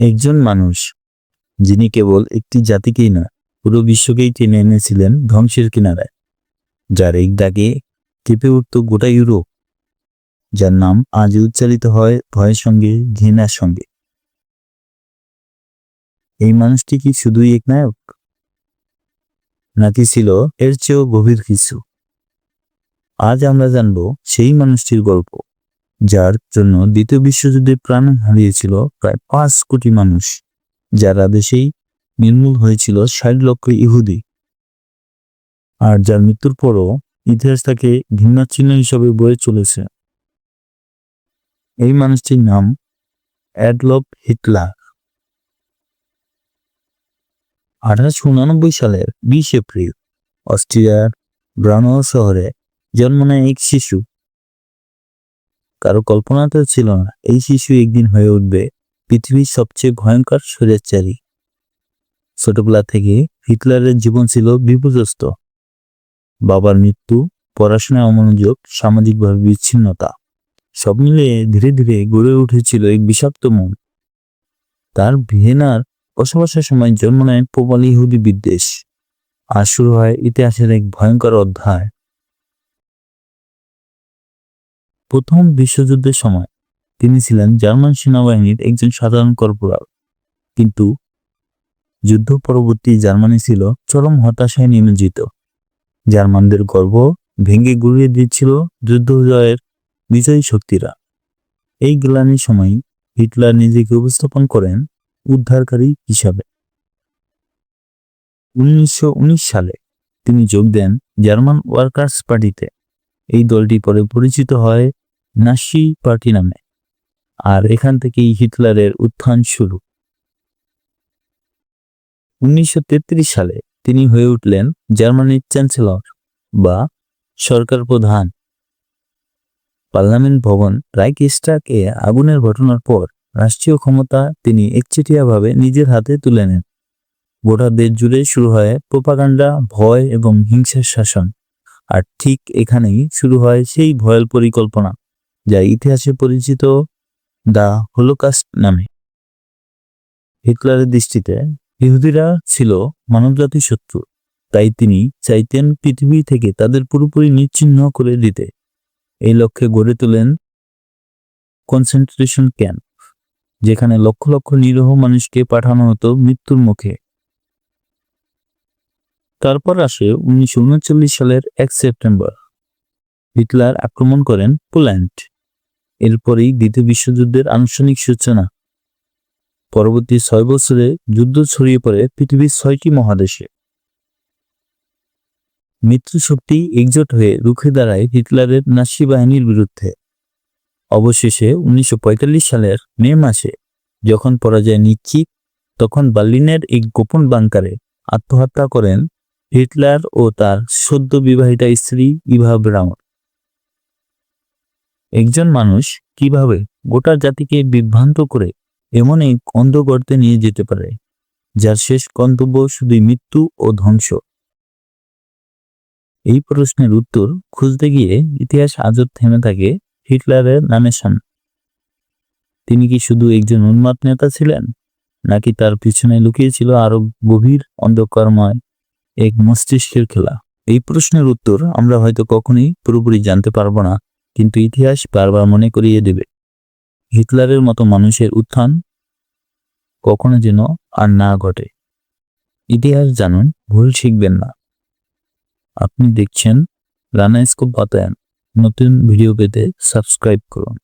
একজন মানুষ, যিনি কেবল একটি জাতিকেই না পুরো বিশ্বকেই টেনে এনেছিলেন ধ্বংসের কিনারায়, যার এক দাগে কেঁপে উঠত গোটা ইউরোপ, যার নাম আজ উচ্চারিত হয় ভয়ের সঙ্গে, ঘৃণার সঙ্গে। এই মানুষটি কি শুধুই এক নায়ক? নাকি ছিল এর চেয়েও গভীর কিছু? আজ আমরা জানব সেই মানুষটির গল্প। যার জন্য দ্বিতীয় বিশ্বযুদ্ধে প্রাণ হারিয়েছিল প্রায় পাঁচ কোটি মানুষ, যার আদেশেই নির্মূল হয়েছিল ষাট লক্ষ ইহুদি। আর যার মৃত্যুর পরও ইতিহাস তাকে ঘৃণার চিহ্ন হিসেবে বয়ে চলেছে। এই মানুষটির নাম অ্যাডলফ হিটলার। আঠারোশো উনানব্বই সালের বিশ এপ্রিল অস্ট্রিয়ার ব্রানো শহরে জন্ম নেয় এক শিশু। কারও কল্পনাতেও ছিল না, এই শিশু একদিন হয়ে উঠবে পৃথিবীর সবচেয়ে ভয়ঙ্কর স্বৈরাচারী ছোটবেলা থেকে হিটলারের জীবন ছিল বিপর্যস্ত। বাবার মৃত্যু পড়াশোনায় অমনোযোগ সামাজিকভাবে বিচ্ছিন্নতা, সব মিলিয়ে ধীরে ধীরে গড়ে উঠেছিল এক বিষাক্ত মন। তার ভিয়েনার বসবাসের সময় জন্ম নেয় প্রবল ইহুদি বিদ্বেষ। আর শুরু হয় ইতিহাসের এক ভয়ঙ্কর অধ্যায়। প্রথম বিশ্বযুদ্ধের সময় তিনি ছিলেন জার্মান সেনাবাহিনীর একজন সাধারণ কর্পোরাল। কিন্তু যুদ্ধ পরবর্তী জার্মানি ছিল চরম হতাশায় নিমজ্জিত। জার্মানদের গর্ব ভেঙে গুড়িয়ে দিচ্ছিল যুদ্ধ জয়ের বিজয়ী শক্তিরা। এই গ্লানির সময় হিটলার নিজেকে উপস্থাপন করেন উদ্ধারকারী হিসাবে। উনিশশো উনিশ সালে তিনি যোগ দেন জার্মান ওয়ার্কার্স পার্টিতে। এই দলটি পরে পরিচিত হয় নাসি পার্টি নামে আর এখান থেকেই হিটলারের উত্থান শুরু। উনিশশো তেত্রিশ সালে তিনি হয়ে উঠলেন জার্মানির চ্যান্সেলর বা সরকার প্রধান। পার্লামেন্ট ভবন রাইকস্টাকে আগুনের ঘটনার পর রাষ্ট্রীয় ক্ষমতা তিনি একচেটিয়াভাবে নিজের হাতে তুলে নেন। গোটা দেশ জুড়ে শুরু হয় প্রোপাগান্ডা, ভয় এবং হিংসার শাসন। আর ঠিক এখানেই শুরু হয় সেই ভয়াল পরিকল্পনা, যা ইতিহাসে পরিচিত দ্য হোলোকাস্ট নামে। হিটলারের দৃষ্টিতে ইহুদিরা ছিল মানবজাতির শত্রু, তাই তিনি চাইতেন পৃথিবী থেকে তাদের পুরোপুরি নিচ্ছিন্ন করে দিতে। এই লক্ষ্যে গড়ে তোলেন কনসেন্ট্রেশন ক্যাম্প, যেখানে লক্ষ লক্ষ নিরহ মানুষকে পাঠানো হতো মৃত্যুর মুখে। তারপর আসে উনিশশো উনচল্লিশ সালের এক সেপ্টেম্বর। হিটলার আক্রমণ করেন পোল্যান্ড। এরপরেই দ্বিতীয় বিশ্বযুদ্ধের আনুষ্ঠানিক সূচনা। পরবর্তী ছয় বছরে যুদ্ধ ছড়িয়ে পড়ে পৃথিবীর ছয়টি মহাদেশে। মিত্রশক্তি একজোট হয়ে রুখে দাঁড়ায় হিটলারের নাসি বাহিনীর বিরুদ্ধে। অবশেষে উনিশশো পঁয়তাল্লিশ সালের মে মাসে যখন পরাজয় নিশ্চিত, তখন বার্লিনের এক গোপন বাংকারে আত্মহত্যা করেন হিটলার ও তার সদ্য বিবাহিতা স্ত্রী ইভা ব্রাউন। একজন মানুষ কীভাবে গোটা জাতিকে বিভ্রান্ত করে এমন এক গর্তে নিয়ে যেতে পারে, যার শেষ গন্তব্য শুধুই মৃত্যু ও ধ্বংস? এই প্রশ্নের উত্তর খুঁজতে গিয়ে ইতিহাস আজও থেমে থাকে হিটলারের নামের সামনে। তিনি কি শুধু একজন উন্মাদ নেতা ছিলেন, নাকি তার পিছনে লুকিয়েছিল আরও গভীর অন্ধকারময় এক মস্তিষ্কের খেলা? এই প্রশ্নের উত্তর আমরা হয়তো কখনোই পুরোপুরি জানতে পারব না, কিন্তু ইতিহাস বারবার মনে করিয়ে দেবে। হিটলারের মতো মানুষের উত্থান কখনো যেন আর না ঘটে। ইতিহাস জানুন, ভুল শিখবেন না। আপনি দেখছেন রানা স্কোপ বাতায়ন। নতুন ভিডিও পেতে সাবস্ক্রাইব করুন।